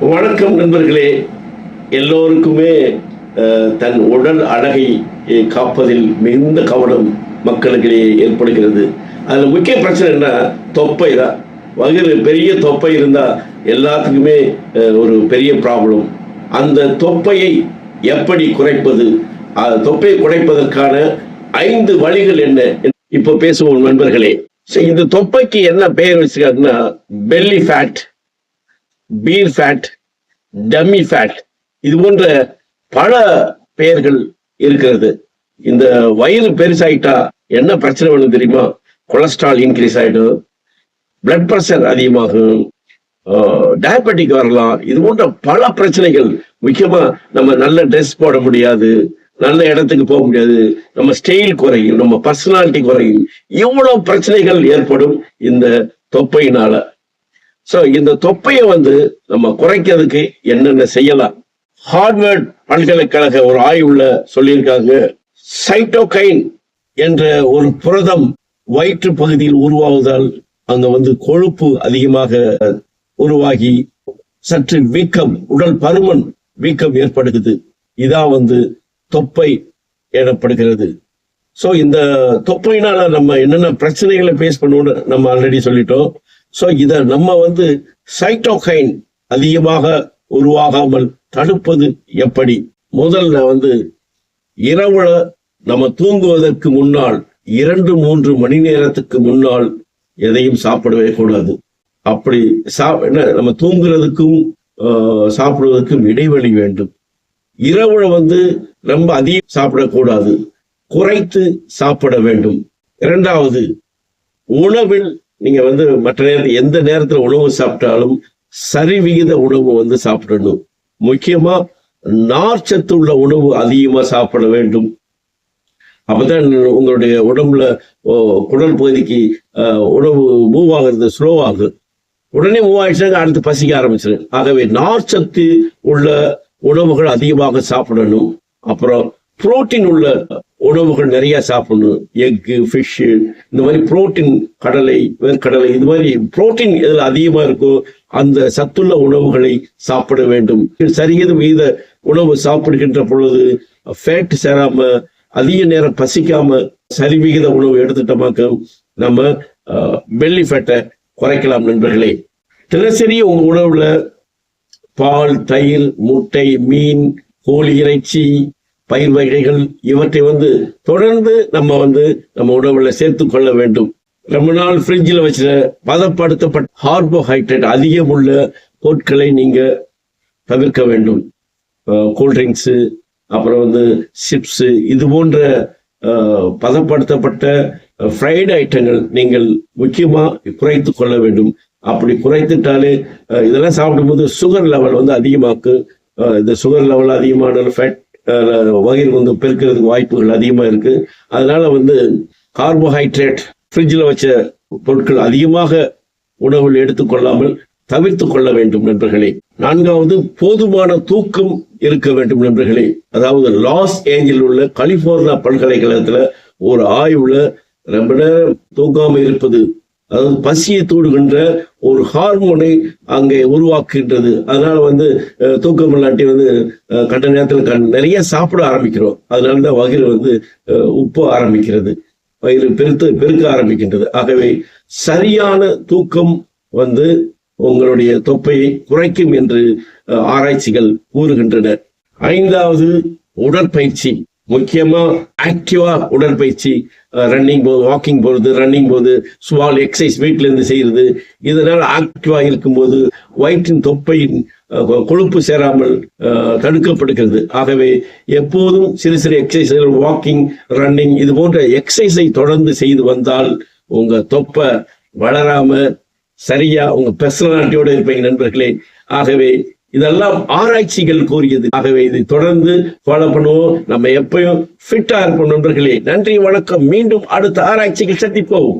வணக்கம் நண்பர்களே. எல்லோருக்குமே அஹ், தன் உடல் அழகை காப்பதில் மிகுந்த கவனம் மக்களுக்கிடையே ஏற்படுகிறது. அதில் முக்கிய பிரச்சனை என்ன? தொப்பை தான். வயிறு பெரிய தொப்பை இருந்தால் எல்லாத்துக்குமே ஒரு பெரிய ப்ராப்ளம் அந்த தொப்பையை எப்படி குறைப்பது? அந்த தொப்பையை குறைப்பதற்கான ஐந்து வழிகள் என்ன? இப்போ பேசுவோம் நண்பர்களே. இந்த தொப்பைக்கு என்ன பெயர் வச்சிருக்காங்கன்னா belly fat beer fat tummy fat இது போன்ற பல பெயர்கள் இருக்கிறது. இந்த வயிறு பெருசாயிட்டா என்ன பிரச்சனை வேணும் தெரியுமா? கொலஸ்ட்ரால் இன்க்ரீஸ் ஆகிடும் பிளட் ப்ரெஷர் அதிகமாகும். டயபெட்டிக் வரலாம். இது போன்ற பல பிரச்சனைகள் முக்கியமா நம்ம நல்ல ட்ரெஸ் போட முடியாது. நல்ல இடத்துக்கு போக முடியாது. நம்ம ஸ்டைல் குறையும். நம்ம பர்சனாலிட்டி குறையும். இவ்வளவு பிரச்சனைகள் ஏற்படும் இந்த தொப்பையினால. சோ இந்த தொப்பையை வந்து நம்ம குறைக்கிறதுக்கு என்னென்ன செய்யலாம்? ஹார்வர்ட் பல்கலைக்கழக ஒரு ஆய்வுல சொல்லியிருக்காங்க சைட்டோகைன் என்ற ஒரு புரதம் வயிற்று பகுதியில் உருவாவதால் அங்க வந்து கொழுப்பு அதிகமாக உருவாகி சற்று வீக்கம் உடல் பருமன் வீக்கம் ஏற்படுகிறது. இதான் வந்து தொப்பை எனப்படுகிறது. சோ இந்த தொப்பைனால நம்ம என்னென்ன பிரச்சனைகளை ஃபேஸ் பண்ணுவோம்னு நம்ம ஆல்ரெடி சொல்லிட்டோம். ஸோ இதை நம்ம வந்து சைட்டோகைன் அதிகமாக உருவாகாமல் தடுப்பது எப்படி? முதல்ல வந்து இரவுல நம்ம தூங்குவதற்கு முன்னால் இரண்டு மூன்று மணி நேரத்துக்கு முன்னால் எதையும் சாப்பிடவே கூடாது. அப்படி சா என்ன நம்ம தூங்குறதுக்கும் சாப்பிடுவதற்கும் இடைவெளி வேண்டும். இரவுல வந்து ரொம்ப அதிகம் சாப்பிடக்கூடாது. குறைத்து சாப்பிட வேண்டும். இரண்டாவது உணவில் நீங்க வந்து மற்ற நேரத்தில் எந்த நேரத்துல உணவு சாப்பிட்டாலும் சரி விகித உணவு வந்து சாப்பிடணும். முக்கியமா நார்ச்சத்து உள்ள உணவு அதிகமா சாப்பிட வேண்டும். அப்பதான் உங்களுடைய உடம்புல ஓ, குடல் பகுதிக்கு ஆஹ், உணவு மூவ் ஆகுறது ஸ்லோ ஆகுது. உடனே மூவ் ஆயிடுச்சாங்க அடுத்து பசிக்க ஆரம்பிச்சிடும் ஆகவே நார்ச்சத்து உள்ள உணவுகள் அதிகமாக சாப்பிடணும். அப்புறம் புரோட்டீன் உள்ள உணவுகள் நிறைய சாப்பிடணும். எக்கு ஃபிஷ்ஷு இந்த மாதிரி புரோட்டீன் கடலை வேர்க்கடலை இது மாதிரி புரோட்டீன் இதுல அதிகமாக இருக்கோ அந்த சத்துள்ள உணவுகளை சாப்பிட வேண்டும். சரிகித மீத உணவு சாப்பிடுகின்ற பொழுது ஃபேட் சேராம அதிக நேரம் பசிக்காம சரிவிகித உணவு எடுத்துட்டோமாக்க நம்ம பெல்லி ஃபேட்டை குறைக்கலாம் நண்பர்களே. தினசரி உங்க உணவுல பால் தயிர் முட்டை மீன் கோழி இறைச்சி பயிர் வகைகள் இவற்றை வந்து தொடர்ந்து நம்ம வந்து நம்ம உணவுல சேர்த்து கொள்ள வேண்டும். ரொம்ப நாள் ஃப்ரிட்ஜில் வச்சுற பதப்படுத்தப்பட்ட கார்போஹைட்ரேட் அதிகம் உள்ள பொருட்களை நீங்க தவிர்க்க வேண்டும். கூல்ட்ரிங்க்ஸு அப்புறம் வந்து சிப்ஸு இது போன்ற பதப்படுத்தப்பட்ட ஃப்ரைடு ஐட்டங்கள் நீங்கள் முக்கியமாக குறைத்து கொள்ள வேண்டும். அப்படி குறைத்துட்டாலே இதெல்லாம் சாப்பிடும்போது சுகர் லெவல் வந்து அதிகமாக்கு இந்த சுகர் லெவல் அதிகமான ஃபேட் வகையில் வந்து பெருக்கிறதுக்கு வாய்ப்புகள் அதிகமாக இருக்கு. அதனால் வந்து கார்போஹைட்ரேட் ஃப்ரிட்ஜில் வச்ச பொருட்கள் அதிகமாக உணவில் எடுத்துக்கொள்ளாமல் தவிர்த்து கொள்ள வேண்டும் நண்பர்களே. நான்காவது போதுமான தூக்கம் இருக்க வேண்டும் நண்பர்களே. அதாவது லாஸ் ஏஞ்சல் உள்ள கலிபோர்னியா பல்கலைக்கழகத்துல ஒரு ஆய்வுல ரொம்ப நேரம் தூங்காம இருப்பது அதாவது பசியை தூடுகின்ற ஒரு ஹார்மோனை அங்கே உருவாக்குகின்றது. அதனால வந்து அஹ், தூக்கம் இல்லாட்டி வந்து கண்ட நேரத்தில் கண் நிறைய சாப்பிட ஆரம்பிக்கிறோம். அதனால தான் வயிறு வந்து உப்பு ஆரம்பிக்கிறது. வயிறு பெருத்து பெருக்க ஆரம்பிக்கின்றது. ஆகவே சரியான தூக்கம் வந்து உங்களுடைய தொப்பையை குறைக்கும் என்று ஆராய்ச்சிகள் கூறுகின்றன. ஐந்தாவது உடற்பயிற்சி. முக்கியமா ஆக்டிவா உடற்பயிற்சி ரன்னிங் போது வாக்கிங் போறது ரன்னிங் போது ஸ்மால் எக்ஸசைஸ் வீட்டிலேருந்து இருந்து செய்யறது. இதனால் ஆக்டிவா இருக்கும்போது வயிற்றின் தொப்பையின் கொழுப்பு சேராமல் தடுக்கப்படுகிறது. ஆகவே எப்போதும் சிறு சிறு எக்ஸசைஸ்கள் வாக்கிங் ரன்னிங் இது போன்ற எக்ஸசைஸை தொடர்ந்து செய்து வந்தால் உங்க தொப்பை வளராம சரியா உங்க பர்சனாலிட்டியோட இருப்பீங்க நண்பர்களே. ஆகவே இதெல்லாம் ஆராய்ச்சிகள் கூறியது. ஆகவே இதை தொடர்ந்து ஃபாலோ பண்ணுவோம். நம்ம எப்பயும் ஃபிட்டா இருப்போம் நண்பர்களே. நன்றி வணக்கம். மீண்டும் அடுத்த ஆராய்ச்சிகள் சந்திப்போம்.